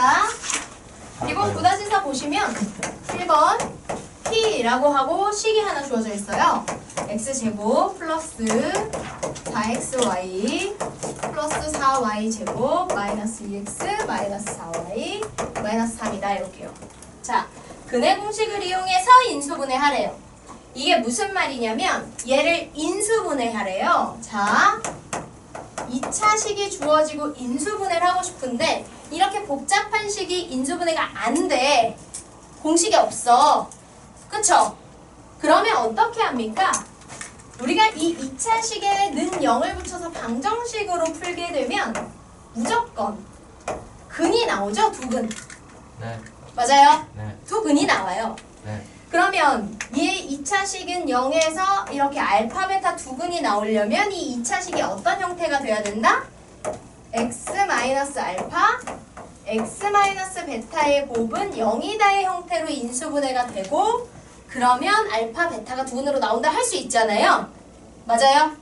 합시다. 그리고 9-4 보시면 1번 P라고 하고 식이 하나 주어져 있어요. X제곱 플러스 4XY 플러스 4Y 제곱 마이너스 2X 마이너스 4Y 마이너스 3이다 이렇게요. 자, 근해 공식을 이용해서 인수분해 하래요. 이게 무슨 말이냐면 얘를 인수분해 하래요. 자, 2차 식이 주어지고 인수분해를 하고 싶은데 이렇게 복잡한 식이 인수분해가 안 돼. 공식이 없어. 그쵸? 그러면 어떻게 합니까? 우리가 이 2차 식에 는 0을 붙여서 방정식으로 풀게 되면 무조건 근이 나오죠? 두 근. 네, 맞아요? 네, 두 근이 나와요. 네. 그러면 이 2차 식은 0에서 이렇게 알파, 베타 두 근이 나오려면 이 2차 식이 어떤 형태가 돼야 된다? X 마이너스 알파, x 마이너스 베타의 곱은 0이다의 형태로 인수분해가 되고 그러면 알파, 베타가 두 근으로 나온다 할 수 있잖아요. 맞아요?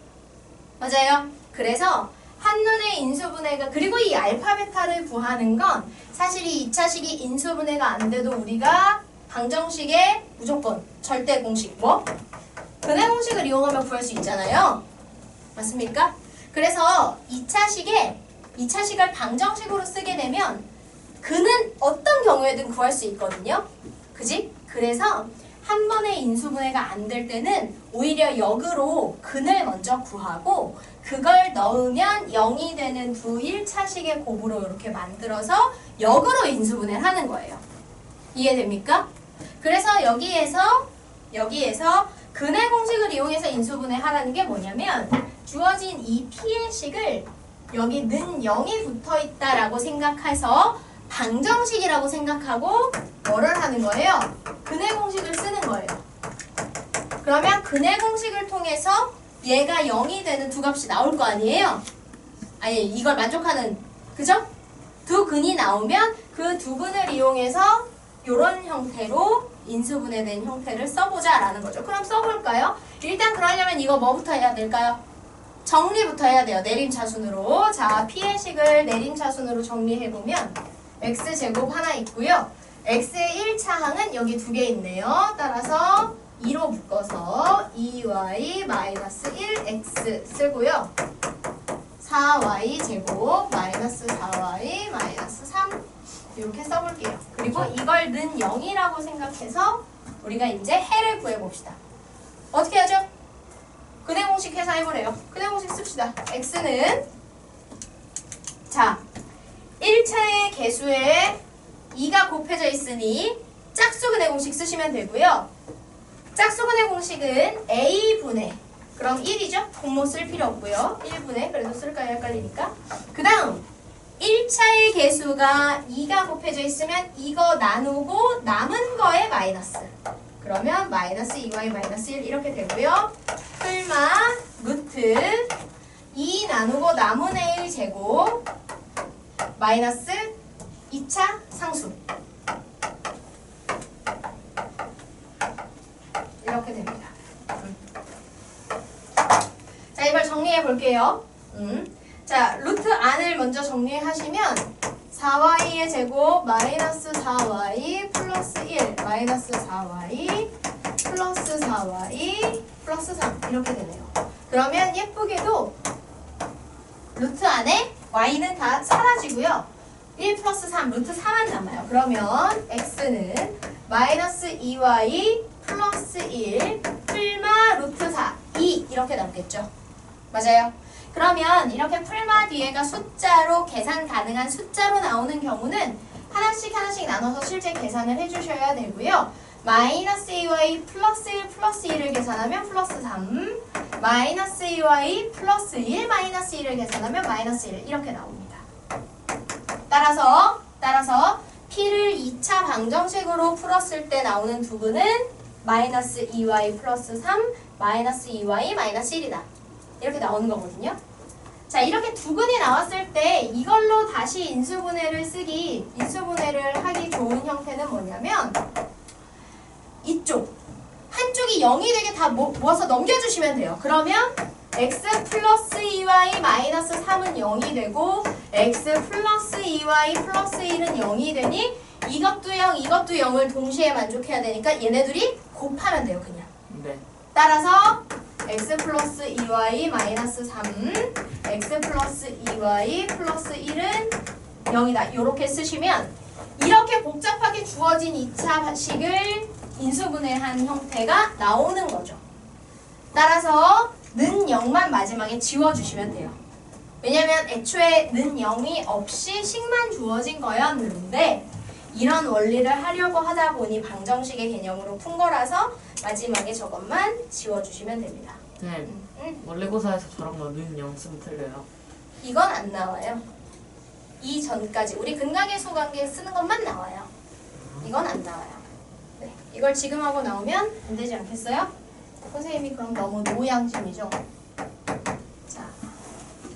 맞아요? 그래서 한눈에 인수분해가 그리고 이 알파, 베타를 구하는 건 사실 이 2차 식이 인수분해가 안 돼도 우리가 방정식의 무조건 절대 공식 뭐? 근해 공식을 이용하면 구할 수 있잖아요. 맞습니까? 그래서 2차 식에 2차 식을 방정식으로 쓰게 되면 근은 어떤 경우에든 구할 수 있거든요. 그지? 그래서 한 번에 인수분해가 안 될 때는 오히려 역으로 근을 먼저 구하고 그걸 넣으면 0이 되는 두 1차식의 곱으로 이렇게 만들어서 역으로 인수분해를 하는 거예요. 이해됩니까? 그래서 여기에서 여기에서 근해 공식을 이용해서 인수분해 하라는 게 뭐냐면 주어진 이 P의 식을 여기 는 0이 붙어 있다라고 생각해서 방정식이라고 생각하고 뭐를 하는 거예요? 근해 공식을 쓰는 거예요. 그러면 근해 공식을 통해서 얘가 0이 되는 두 값이 나올 거 아니에요? 아니 이걸 만족하는 그죠? 두 근이 나오면 그 두 근을 이용해서 이런 형태로 인수분해된 형태를 써보자 라는 거죠. 그럼 써볼까요? 일단 그러려면 이거 뭐부터 해야 될까요? 정리부터 해야 돼요. 내림차순으로. 자, P의 식을 내림차순으로 정리해보면 X제곱 하나 있고요. X의 1차항은 여기 두 개 있네요. 따라서 2로 묶어서 2y-1x 쓰고요. 4y 제곱 마이너스 4y 마이너스 3 이렇게 써볼게요. 그리고 이걸 는 0이라고 생각해서 우리가 이제 해를 구해봅시다. 어떻게 하죠? 근해 공식 해서 해보래요. 근해 공식 씁시다. x는 자 1차의 개수에 2가 곱해져 있으니 짝수 근해 공식 쓰시면 되고요. 짝수 근해 공식은 a분의 그럼 1이죠? 공모 쓸 필요 없고요. 1분의 그래도 쓸까요? 헷갈리니까. 그 다음 1차의 개수가 2가 곱해져 있으면 이거 나누고 남은 거에 마이너스. 그러면 마이너스 2y 마이너스 1 이렇게 되고요. 풀마 루트 2 나누고 남은 a 제곱 마이너스 2차 상수. 이렇게 됩니다. 음. 자, 이걸 정리해 볼게요. 음. 자, 루트 안을 먼저 정리하시면 4y의 제곱 마이너스 4y 플러스 1 마이너스 4y 플러스 4y 플러스 3 이렇게 되네요. 그러면 예쁘게도 루트 안에 y는 다 사라지고요. 1 플러스 3 루트 4만 남아요. 그러면 x는 마이너스 2y 플러스 1 풀마 루트 4 2 이렇게 남겠죠. 맞아요. 그러면 이렇게 풀마 뒤에가 숫자로 계산 가능한 숫자로 나오는 경우는 하나씩 하나씩 나눠서 실제 계산을 해주셔야 되고요. 마이너스 2y 플러스 1 플러스 1을 계산하면 플러스 3 마이너스 2y 플러스 1 마이너스 1을 계산하면 마이너스 1 이렇게 나옵니다. 따라서 따라서 p를 2차 방정식으로 풀었을 때 나오는 두근은 마이너스 2y 플러스 3 마이너스 2y 마이너스 1이다. 이렇게 나오는 거거든요. 자, 이렇게 두 근이 나왔을 때 이걸로 다시 인수분해를 쓰기, 인수분해를 하기 좋은 형태는 뭐냐면 이쪽 한쪽이 0이 되게 다 모, 모아서 넘겨주시면 돼요. 그러면 x 플러스 2y 마이너스 3은 0이 되고 x 플러스 2y 플러스 1은 0이 되니 이것도 0, 이것도 0을 동시에 만족해야 되니까 얘네들이 곱하면 돼요 그냥 네. 따라서 x 플러스 2y 마이너스 3 x 플러스 2y 플러스 1은 0이다 이렇게 쓰시면 이렇게 복잡하게 주어진 2차 식을 인수분해한 형태가 나오는 거죠 따라서 는 0만 마지막에 지워주시면 돼요 왜냐면 애초에 는 0이 없이 식만 주어진 거였는데 이런 원리를 하려고 하다 보니 방정식의 개념으로 푼 거라서 마지막에 저것만 지워주시면 됩니다. 네. 음, 원래고사에서 저런 거는 영 쓰면 틀려요. 이건 안 나와요. 이 전까지 우리 근각의수 관계 쓰는 것만 나와요. 이건 안 나와요. 네, 이걸 지금 하고 나오면 안 되지 않겠어요? 선생님이 그럼 너무 노양심이죠. 자,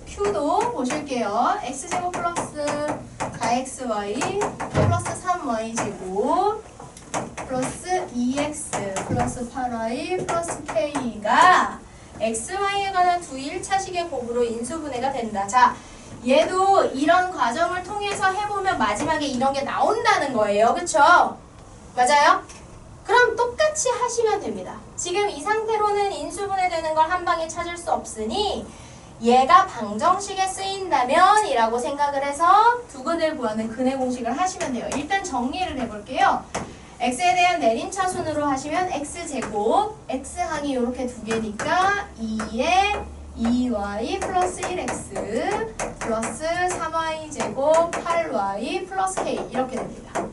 Q도 보실게요. x제곱 플러스 4xy 플러스 3y 제곱 플러스 2x 플러스 8y 플러스 k가 xy에 관한 두 1차식의 곱으로 인수분해가 된다. 자, 얘도 이런 과정을 통해서 해보면 마지막에 이런 게 나온다는 거예요. 그쵸? 맞아요? 그럼 똑같이 하시면 됩니다. 지금 이 상태로는 인수분해 되는 걸 한 방에 찾을 수 없으니 얘가 방정식에 쓰인다면 이라고 생각을 해서 두 근을 구하는 근의 공식을 하시면 돼요. 일단 정리를 해볼게요. x에 대한 내림차순으로 하시면 x제곱 x항이 이렇게 두 개니까 2에 2y 플러스 1x 플러스 3y제곱 8y 플러스 k 이렇게 됩니다.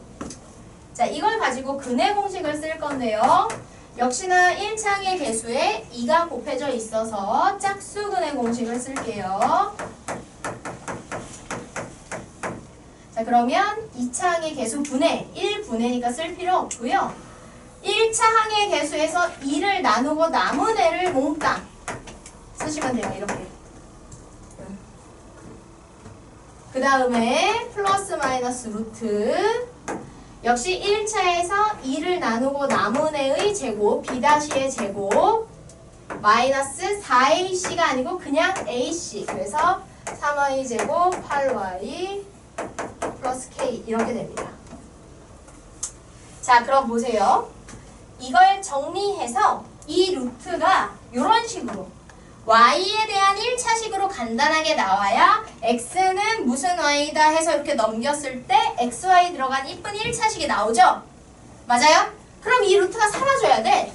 자 이걸 가지고 근의 공식을 쓸 건데요. 역시나 1창의 개수에 2가 곱해져 있어서 짝수근의 공식을 쓸게요. 자 그러면 2차 항의 개수 분해 1분해니까 쓸 필요 없고요. 1차 항의 개수에서 2를 나누고 남은 애를 몽땅 쓰시면 돼요. 이렇게. 그 다음에 플러스 마이너스 루트 역시 1차에서 2를 나누고 남은 애의 제곱 B-의 제곱 마이너스 4ac가 아니고 그냥 ac 그래서 3y 제곱 8y 플러스 k 이렇게 됩니다. 자 그럼 보세요. 이걸 정리해서 이 루트가 이런 식으로 y에 대한 1차식으로 간단하게 나와야 x는 무슨 y다 해서 이렇게 넘겼을 때 xy 들어간 이쁜 1차식이 나오죠? 맞아요? 그럼 이 루트가 사라져야 돼.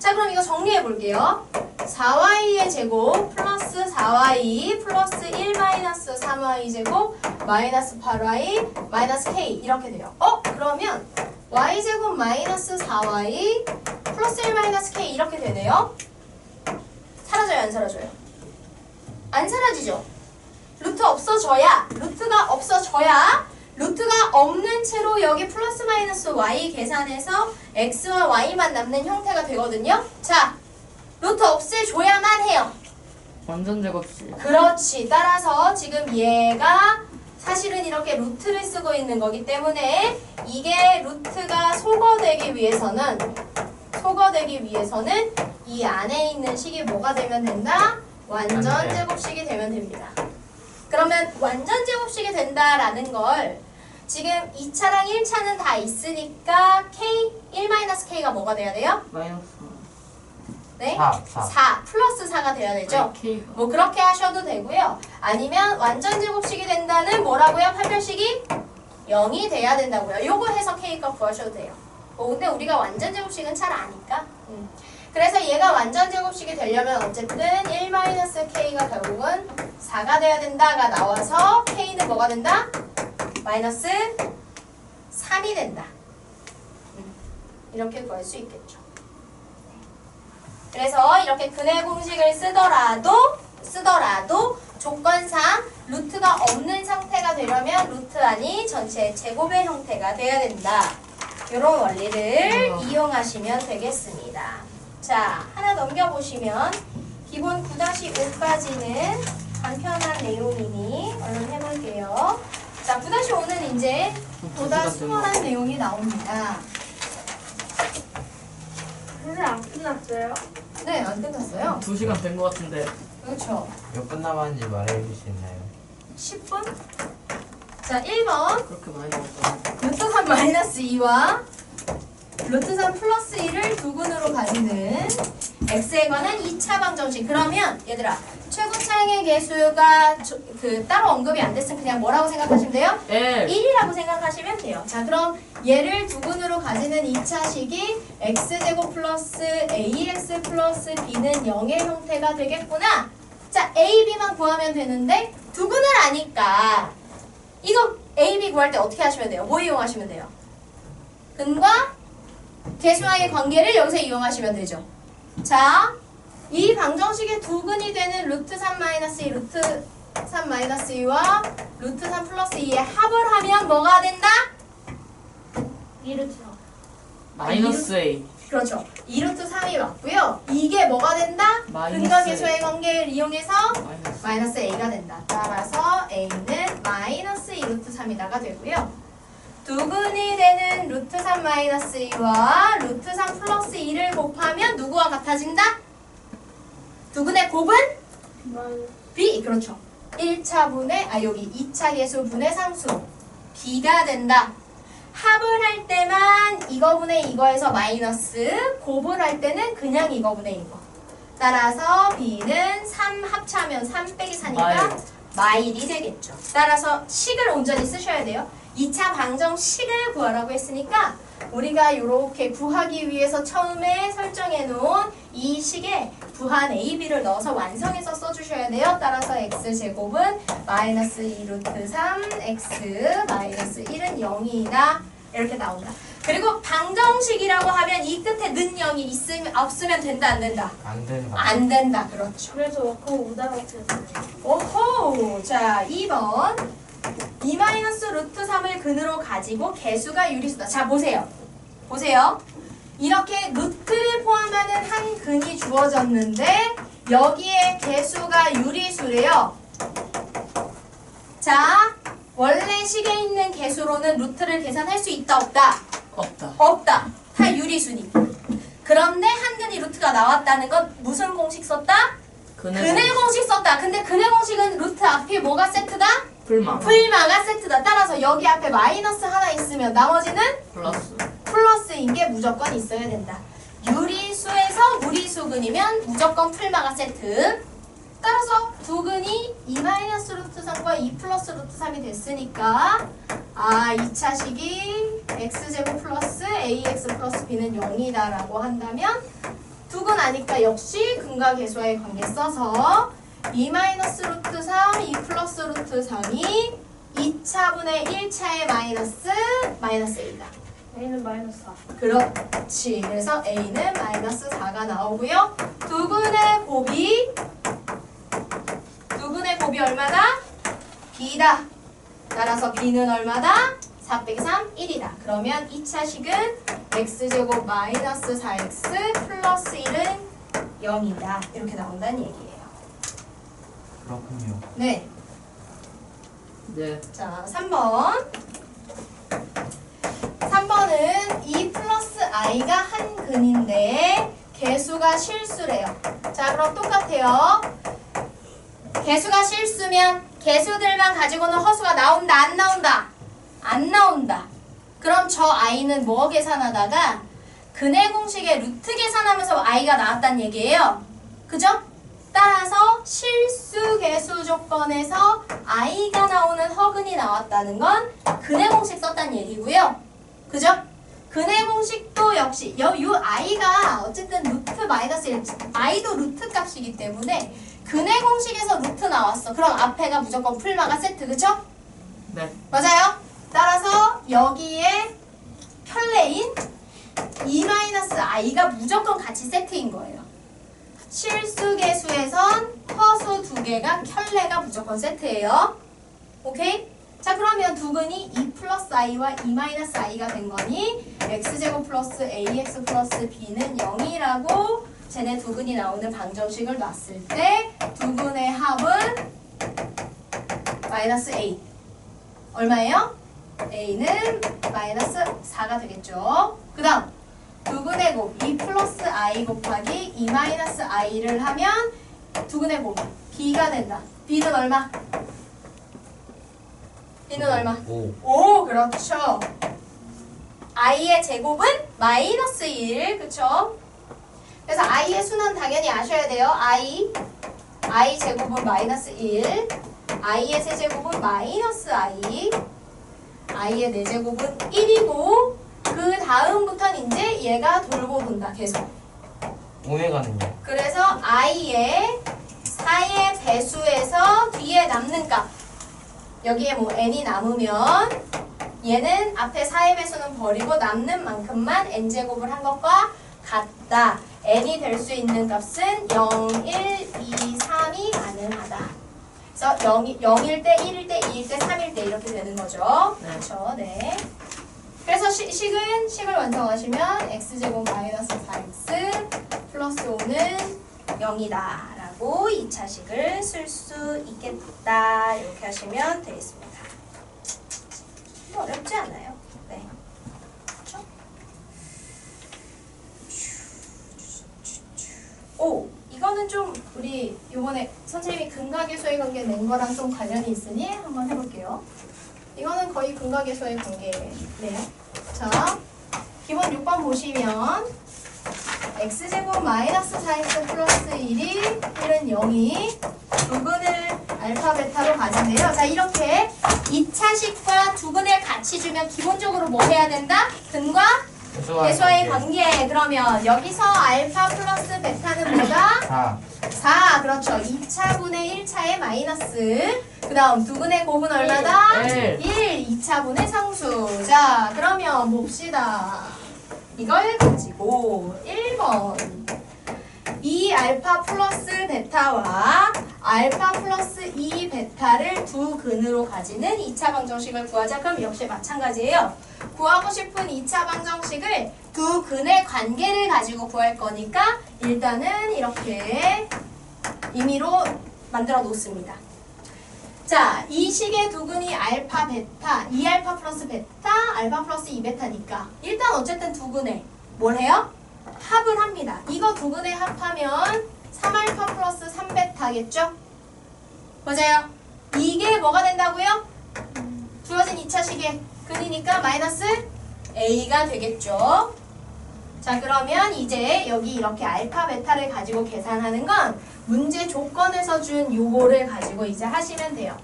자 그럼 이거 정리해 볼게요. 4y의 제곱 플러스 4y 플러스 1 마이너스 3y 제곱 마이너스 8y 마이너스 k 이렇게 돼요. 어? 그러면 y 제곱 마이너스 4y 플러스 1 마이너스 k 이렇게 되네요. 사라져요 안 사라져요? 안 사라지죠? 루트 없어져야 루트가 없어져야 루트가 없는 채로 여기 플러스 마이너스 y 계산해서 x와 y만 남는 형태가 되거든요. 자, 루트 없애줘야만 해요. 완전 제곱식. 그렇지. 따라서 지금 얘가 사실은 이렇게 루트를 쓰고 있는 거기 때문에 이게 루트가 소거되기 위해서는 소거되기 위해서는 이 안에 있는 식이 뭐가 되면 된다? 완전. 제곱식이 되면 됩니다. 그러면 완전 제곱식이 된다라는 걸 지금 2차랑 1차는 다 있으니까 k 1-k가 뭐가 돼야 돼요? 마이너스. 네? 4, 4. 4 플러스 4가 돼야 되죠? K. 뭐 그렇게 하셔도 되고요. 아니면 완전 제곱식이 된다는 뭐라고요? 판별식이 0이 돼야 된다고요. 요거 해서 k값 구하셔도 돼요. 뭐 근데 우리가 완전 제곱식은 잘 아니까. 음. 그래서 얘가 완전 제곱식이 되려면 어쨌든 1-k가 결국은 4가 돼야 된다가 나와서 k는 뭐가 된다? 마이너스 3이 된다. 음. 이렇게 구할 수 있겠죠. 그래서 이렇게 근의 공식을 쓰더라도 쓰더라도 조건상 루트가 없는 상태가 되려면 루트 안이 전체 제곱의 형태가 돼야 된다. 이런 원리를 우와. 이용하시면 되겠습니다. 자, 하나 넘겨보시면 기본 9-5까지는 간편한 내용이니 얼른 해볼게요. 자, 9-5는 이제 보다 수월한 내용이 나옵니다. 선생님 안 끝났어요? 네, 안 끝났어요. 2시간 된 것 같은데 그렇죠. 몇 분 남았는지 말해줄 수 있나요? 10분. 자, 1번. 그렇게 많이 먹었다 루트 3 마이너스 2와 루트 3 플러스 2를 두근으로 가지는 x에 관한 2차 방정식. 그러면 얘들아, 최고차항의 개수가 저- 그 따로 언급이 안 됐으면 그냥 뭐라고 생각하시면 돼요? 1 1이라고 생각하시면 돼요. 자, 그럼 얘를 두근으로 가지는 2차식이 x제곱 플러스 ax 플러스 b는 0의 형태가 되겠구나. 자, a, b만 구하면 되는데 두근을 아니까 이거 a, b 구할 때 어떻게 하시면 돼요? 뭐 이용하시면 돼요? 근과 개수와의 관계를 여기서 이용하시면 되죠. 자, 이 방정식의 두근이 되는 루트 3 마이너스 2, 루트 3 마이너스 2와 루트 3 플러스 2의 합을 하면 뭐가 된다? 2루트 마이너스 A 그렇죠. 2루트 3이 맞고요. 이게 뭐가 된다? 근과 개수의 관계를 이용해서 마이너스 마이너스 a가 된다. 따라서 a는 마이너스 2루트 3이다가 되고요. 두근이 되는 루트 3 마이너스 2와 루트 3 플러스 2를 곱하면 누구와 같아진다? 두근의 곱은 b 그렇죠. 1차 분의 아 여기 2차 계수 분의 상수 b가 된다. 합을 할 때만 이거분의 이거에서 마이너스 곱을 할 때는 그냥 이거분의 이거. 따라서 b는 3 합차면 3 빼기 4니까 마일. 마일이 되겠죠. 따라서 식을 온전히 쓰셔야 돼요. 2차 방정식을 구하라고 했으니까 우리가 이렇게 구하기 위해서 처음에 설정해 놓은 이 식에 부한 a, b를 넣어서 완성해서 써주셔야 돼요. 따라서 x제곱은 마이너스 2루트 3 x 마이너스 1은 0이다. 이렇게 나온다. 그리고 방정식이라고 하면 이 끝에 는 0이 있으면 없으면 된다 안 된다? 안거안 된다. 그렇죠. 그래서 워커 우다라트였어요 오호! 자, 2번. 2 마이너스 루트 3을 근으로 가지고 개수가 유리수다. 자, 보세요. 보세요. 이렇게 루트를 포함하는 한 근이 주어졌는데 여기에 개수가 유리수래요. 자, 원래 식에 있는 개수로는 루트를 계산할 수 있다 없다? 없다 없다. 다 유리수니까. 그런데 한 근이 루트가 나왔다는 건 무슨 공식 썼다? 그네 근의 공식 썼다. 근데 근의 공식은 루트 앞에 뭐가 세트다? 풀마 풀마가 세트다. 따라서 여기 앞에 마이너스 하나 있으면 나머지는 플러스 플러스인 게 무조건 있어야 된다. 유리수에서 무리수근이면 무조건 풀마가 세트. 따라서 두 근이 2 마이너스 루트 3과 2 플러스 루트 3이 됐으니까 아 2차식이 x제곱 플러스 ax 플러스 b는 0이다 라고 한다면 두 근 아니까 역시 근과 개수와의 관계 써서 2 마이너스 루트 3, 2 플러스 루트 3이 2차분의 1차의 마이너스 마이너스 1이다. A는 마이너스 4 그렇지. 그래서 A는 마이너스 4가 나오고요. 두 근의 곱이 두 근의 곱이 얼마다? B다. 따라서 B는 얼마다? 4 빼기 3, 1이다. 그러면 2차식은 X제곱 마이너스 4X 플러스 1은 0이다. 이렇게 나온다는 얘기예요. 그렇군요. 네. 네 자, 3번. 3번은 2 플러스 i가 한 근인데 개수가 실수래요. 자, 그럼 똑같아요. 개수가 실수면 개수들만 가지고는 허수가 나온다, 안 나온다? 안 나온다. 그럼 저 i는 뭐 계산하다가 근의 공식의 루트 계산하면서 i가 나왔다는 얘기예요. 그죠? 따라서 실수 개수 조건에서 i가 나오는 허근이 나왔다는 건 근의 공식 썼다는 얘기고요. 그죠? 근의 공식도 역시 여, 요 i가 어쨌든 루트 마이너스 1, i도 루트 값이기 때문에 근의 공식에서 루트 나왔어. 그럼 앞에가 무조건 풀마가 세트, 그죠? 네. 맞아요. 따라서 여기에 편레인 2-i가 무조건 같이 세트인 거예요. 실수 개수에선 허수 두 개가 켤레가 무조건 세트예요. 오케이? 자 그러면 두근이 2 플러스 i와 2 마이너스 i가 된 거니 x제곱 플러스 ax 플러스 b는 0이라고 쟤네 두근이 나오는 방정식을 놨을 때 두근의 합은 마이너스 a 얼마예요? a는 마이너스 4가 되겠죠. 그 다음 두근의 곱, 2 플러스 i 곱하기 2 마이너스 i를 하면 두근의 곱, b가 된다. b는 얼마? b는 얼마? 5 오, 그렇죠. i의 제곱은 마이너스 1, 그쵸? 그래서 i의 수는 당연히 아셔야 돼요. i, i 제곱은 마이너스 1, i의 세제곱은 마이너스 i, i의 네 네제곱은 1이고 그 다음부터는 이제 얘가 돌고 돈다, 계속. 오메가는요? 그래서 i의 4의 배수에서 뒤에 남는 값 여기에 뭐 n이 남으면 얘는 앞에 4의 배수는 버리고 남는 만큼만 n제곱을 한 것과 같다. n이 될 수 있는 값은 0, 1, 2, 3이 가능하다. 그래서 0, 0일 때, 1일 때, 2일 때, 3일 때 이렇게 되는 거죠. 네. 그렇죠. 네. 그래서 시, 식은 식을 완성하시면 x제곱 마이너스 4x 플러스 5는 0이다 라고 2차 식을 쓸 수 있겠다 이렇게 하시면 되겠습니다 뭐 어렵지 않아요 네. 그렇죠? 오 이거는 좀 우리 요번에 선생님이 근각의소의 관계 낸 거랑 좀 관련이 있으니 한번 해볼게요 이거는 거의 근각의소의 관계네요 자 기본 6번 보시면 x제곱 마이너스 4x 플러스 1이 1은 0이 두근을 알파 베타로 가진대요. 자 이렇게 2차식과 두근을 같이 주면 기본적으로 뭐 해야 된다? 근과 계수와의 관계. 그러면 여기서 알파 플러스 베타는 뭐다? 4 4. 그렇죠. 2차분의 1차의 마이너스. 그 다음 두근의 곱은 얼마다? 1. 1. 2차분의 상수. 자 그러면 봅시다. 이걸 가지고 1번 이 알파 플러스 베타와 알파 플러스 2 베타를 두 근으로 가지는 2차 방정식을 구하자. 그럼 역시 마찬가지예요. 구하고 싶은 2차 방정식을 두 근의 관계를 가지고 구할 거니까 일단은 이렇게 임의로 만들어 놓습니다. 자, 이 식의 두근이 알파, 베타, 2알파 플러스 베타, 알파 플러스 2베타니까 일단 어쨌든 두근에 뭘 해요? 합을 합니다. 이거 두근에 합하면 3알파 플러스 3베타겠죠? 맞아요. 이게 뭐가 된다고요? 주어진 2차 식의 근이니까 마이너스 A가 되겠죠? 자 그러면 이제 여기 이렇게 알파 베타를 가지고 계산하는 건 문제 조건에서 준 요거를 가지고 이제 하시면 돼요.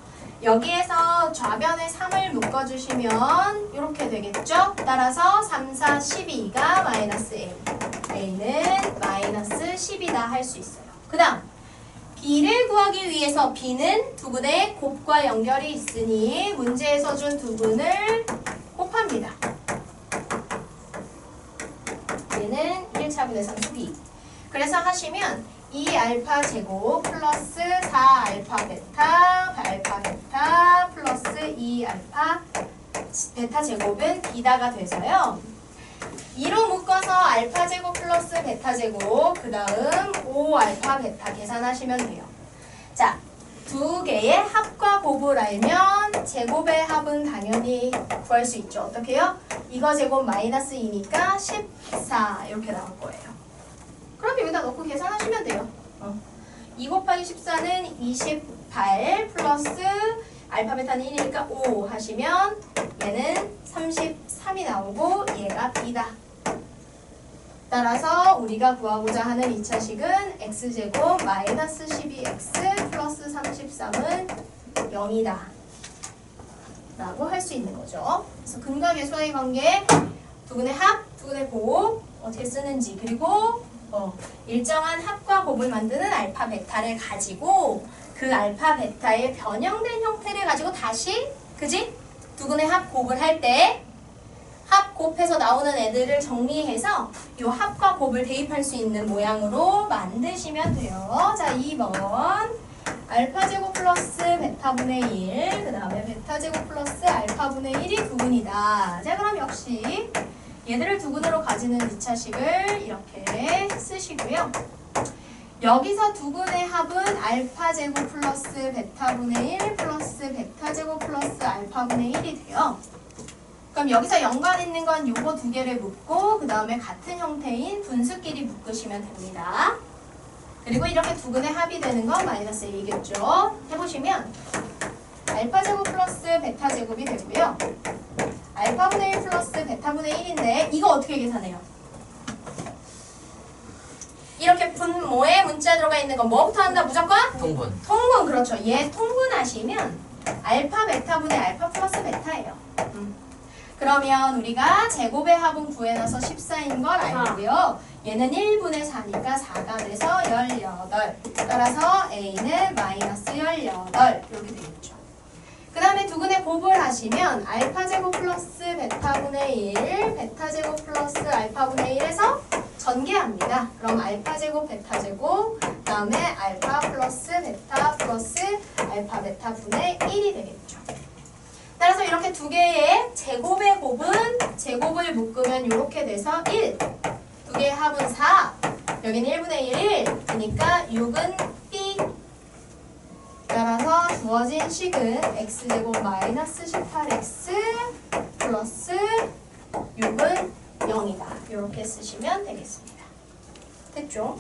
여기에서 좌변에 3을 묶어주시면 이렇게 되겠죠? 따라서 3, 4, 12가 마이너스 A. A는 마이너스 10이다 할 수 있어요. 그 다음 B를 구하기 위해서 B는 두근의 곱과 연결이 있으니 문제에서 준 두근을 곱합니다. 얘는 1차분의 3 B. 그래서 하시면 2 알파 제곱 플러스 4 알파 베타 알파 베타 플러스 2 알파 베타 제곱은 B다가 돼서요. 2로 묶어서 알파 제곱 플러스 베타 제곱 그 다음 5 알파 베타 계산하시면 돼요. 자, 두 개의 합과 곱을 알면 제곱의 합은 당연히 구할 수 있죠. 어떻게 해요? 이거 제곱 마이너스 2니까 14 이렇게 나올 거예요. 그럼 여기다 넣고 계산하시면 돼요. 어. 2 곱하기 14는 28 플러스 알파 베타는 1이니까 5 하시면 얘는 33이 나오고 얘가 B다. 따라서 우리가 구하고자 하는 2차식은 x제곱 마이너스 12x 플러스 33은 0이다. 라고 할 수 있는 거죠. 그래서 근각의소의 관계, 두근의 합, 두근의 곱 어떻게 쓰는지 그리고 어, 일정한 합과 곱을 만드는 알파 베타를 가지고 그 알파 베타의 변형된 형태를 가지고 다시 그지? 두근의 합 곱을 할 때 합 곱해서 나오는 애들을 정리해서 이 합과 곱을 대입할 수 있는 모양으로 만드시면 돼요. 자, 2번 알파 제곱 플러스 베타 분의 1, 그 다음에 베타 제곱 플러스 알파 분의 1이 두근이다. 자, 그럼 역시 얘들을 두근으로 가지는 2차식을 이렇게 쓰시고요. 여기서 두근의 합은 알파 제곱 플러스 베타분의 1 플러스 베타 제곱 플러스 알파분의 1이 돼요. 그럼 여기서 연관 있는 건 요거 두 개를 묶고 그 다음에 같은 형태인 분수끼리 묶으시면 됩니다. 그리고 이렇게 두근의 합이 되는 건 마이너스 1이겠죠. 해보시면 알파 제곱 플러스 베타 제곱이 되고요. 알파분의 1 플러스 베타분의 1인데 이거 어떻게 계산해요? 이렇게 분모에 문자 들어가 있는 건 뭐부터 한다 무조건? 통분. 통분 그렇죠. 얘 통분하시면 알파 베타분의 알파 플러스 베타예요. 음. 그러면 우리가 제곱의 합은 구해놔서 14인 걸 알고요. 얘는 1분의 4니까 4가 돼서 18. 따라서 A는 마이너스 18 이렇게 되겠죠. 그 다음에 두근의 곱을 하시면 알파 제곱 플러스 베타분의 1, 베타 제곱 플러스 알파분의 1에서 전개합니다. 그럼 알파 제곱 베타 제곱 다음에 알파 플러스 베타 플러스 알파 베타 분의 1이 되겠죠. 따라서 이렇게 두 개의 제곱의 곱은 제곱을 묶으면 이렇게 돼서 1. 두 개의 합은 4. 여기는 1분의 1. 그러니까 6은 B. 따라서 주어진 식은 x제곱 마이너스 18x 플러스 6은 0이다. 이렇게 쓰시면 되겠습니다. 됐죠?